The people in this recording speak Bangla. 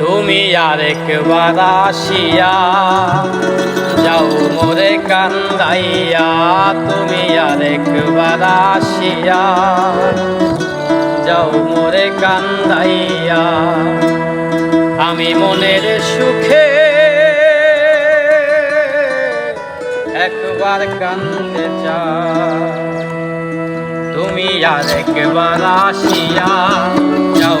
তুমি আরেকবার আসিয়া যাও মোরে কান্দাইয়া, তুমি আরেকবার আসিয়া যাও মোরে কান্দাইয়া। আমি মনের সুখে একবার কান্দে চাই তুমি আরেকবার আসিয়া যাও